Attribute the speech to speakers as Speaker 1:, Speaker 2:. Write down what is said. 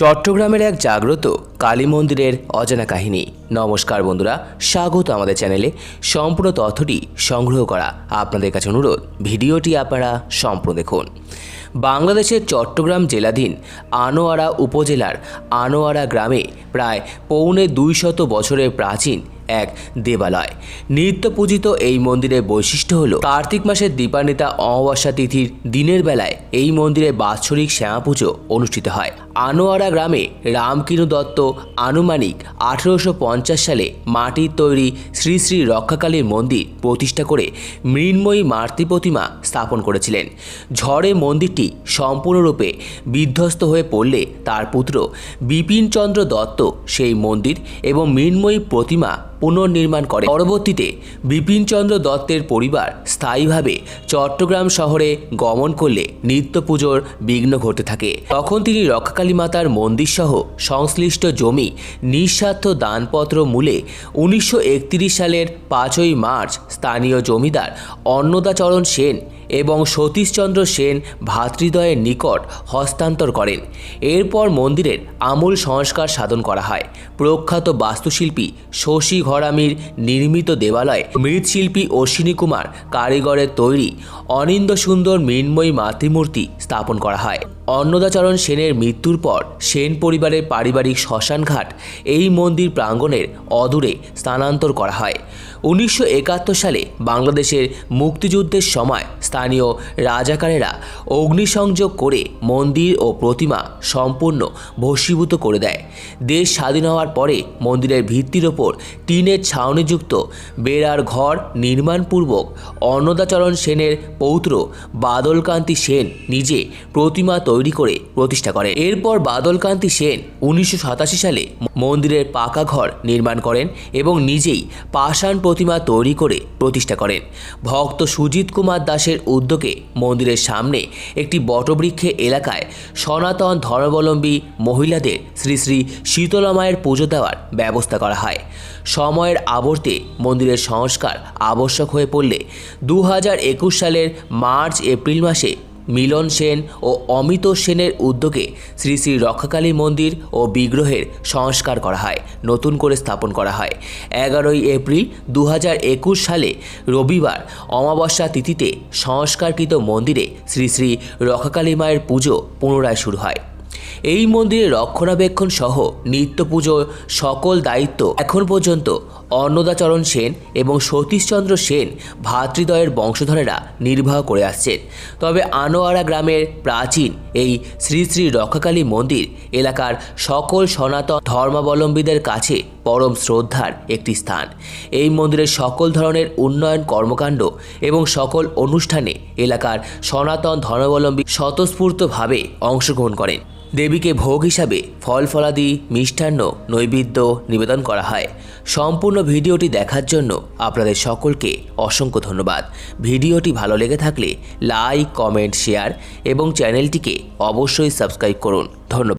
Speaker 1: চট্টগ্রামের এক জাগ্রত কালী মন্দিরের অজানা কাহিনী। নমস্কার বন্ধুরা, স্বাগত আমাদের চ্যানেলে। সম্পূর্ণ তথ্যটি সংগ্রহ করা আপনাদের কাছে অনুরোধ, ভিডিওটি আপনারা সম্পূর্ণ দেখুন। বাংলাদেশের চট্টগ্রাম জেলাধীন আনোয়ারা উপজেলার আনোয়ারা গ্রামে প্রায় পৌনে দুইশত বছরের প্রাচীন এক দেবালয়। নিত্য পূজিত এই মন্দিরের বৈশিষ্ট্য হল, কার্তিক মাসের দীপান্বিতা অমাবস্যা তিথির দিনের বেলায় এই মন্দিরে বাৎসরিক শ্যামা পুজো অনুষ্ঠিত হয়। আনোয়ারা গ্রামে রামকিনু দত্ত আনুমানিক আঠেরোশো পঞ্চাশ সালে মাটির তৈরি শ্রী শ্রী রক্ষাকালীর মন্দির প্রতিষ্ঠা করে মৃন্ময়ী মাতৃ প্রতিমা স্থাপন করেছিলেন। ঝড়ে মন্দিরটি সম্পূর্ণরূপে বিধ্বস্ত হয়ে পড়লে তার পুত্র বিপিনচন্দ্র দত্ত সেই মন্দির এবং মৃন্ময়ী প্রতিমা পুনর্নির্মাণ করে পরবর্তীতে বিপিনচন্দ্র দত্তের পরিবার স্থায়ীভাবে চট্টগ্রাম শহরে গমন করলে নিত্য পুজোর বিঘ্ন ঘটতে থাকে। তখন তিনি রক্ষাকালী মাতার মন্দির সহ সংশ্লিষ্ট জমি নিঃস্বার্থ দানপত্র মূলে উনিশশো একত্রিশ সালের পাঁচই মার্চ স্থানীয় জমিদার অন্নদাচরণ সেন এবং সতীশচন্দ্র সেন ভ্রাতৃদ্বয়ের নিকট হস্তান্তর করেন। এরপর মন্দিরের আমূল সংস্কার সাধন করা হয়। প্রখ্যাত বাস্তুশিল্পী শশী ঘরামির নির্মিত দেবালয়ে মৃৎশিল্পী অশ্বিনী কুমার কারিগরের তৈরি অনিন্দ সুন্দর মৃন্ময়ী মাতৃমূর্তি স্থাপন করা হয়। অন্নদাচরণ সেনের মৃত্যুর পর সেন পরিবারের পারিবারিক শ্মশানঘাট এই মন্দির প্রাঙ্গণের অদূরে স্থানান্তর করা হয়। উনিশশো একাত্তর সালে বাংলাদেশের মুক্তিযুদ্ধের সময় স্থানীয় রাজাকারেরা অগ্নিসংযোগ করে মন্দির ও প্রতিমা সম্পূর্ণ ভস্মীভূত করে দেয়। দেশ স্বাধীন হওয়ার পরে মন্দিরের ভিত্তির ওপর টিনের ছাউনিযুক্ত বেড়ার ঘর নির্মাণপূর্বক অন্নদাচরণ সেনের পৌত্র বাদলকান্তি সেন নিজে প্রতিমা তৈরি করে প্রতিষ্ঠা করে এরপর বাদলকান্তি সেন উনিশশো সাতাশি সালে মন্দিরের পাকা ঘর নির্মাণ করেন এবং নিজেই পাষাণ প্রতিমা তৈরি করে প্রতিষ্ঠা করেন। ভক্ত সুজিত কুমার দাসের উদ্যোগে মন্দিরের সামনে একটি বটবৃক্ষে এলাকায় সনাতন ধর্মাবলম্বী মহিলাদের শ্রী শ্রী শীতলা মায়ের পুজো দেওয়ার ব্যবস্থা করা হয়। সময়ের আবর্তে মন্দিরের সংস্কার আবশ্যক হয়ে পড়লে দু হাজার একুশ সালের মার্চ এপ্রিল মাসে মিলন সেন ও অমিত সেনের উদ্যোগে শ্রী শ্রী রক্ষাকালী মন্দির ও বিগ্রহের সংস্কার করা হয়, নতুন করে স্থাপন করা হয়। এগারোই এপ্রিল দু হাজার একুশ সালে রবিবার অমাবস্যা তিথিতে সংস্কারকৃত মন্দিরে শ্রী শ্রী রক্ষাকালী মায়ের পুজো পুনরায় শুরু হয়। এই মন্দিরের রক্ষণাবেক্ষণ সহ নিত্য পুজো সকল দায়িত্ব এখন পর্যন্ত অন্নদাচরণ সেন এবং সতীশচন্দ্র সেন ভ্রাতৃদ্বয়ের বংশধরেরা নির্বাহ করে আসছেন। তবে আনোয়ারা গ্রামের প্রাচীন এই শ্রী শ্রী রক্ষাকালী মন্দির এলাকার সকল সনাতন ধর্মাবলম্বীদের কাছে পরম শ্রদ্ধার একটি স্থান। এই মন্দিরের সকল ধরনের উন্নয়ন কর্মকাণ্ড এবং সকল অনুষ্ঠানে এলাকার সনাতন ধর্মাবলম্বী স্বতঃস্ফূর্তভাবে অংশগ্রহণ করেন। দেবীকে ভোগ হিসাবে ফল ফলাদি, মিষ্টান্ন, নৈবেদ্য নিবেদন করা হয়। সম্পূর্ণ ভিডিওটি দেখার জন্য আপনাদের সকলকে অসংখ্য ধন্যবাদ। ভিডিওটি ভালো লেগে থাকলে লাইক, কমেন্ট, শেয়ার এবং চ্যানেলটিকে অবশ্যই সাবস্ক্রাইব করুন। ধন্যবাদ।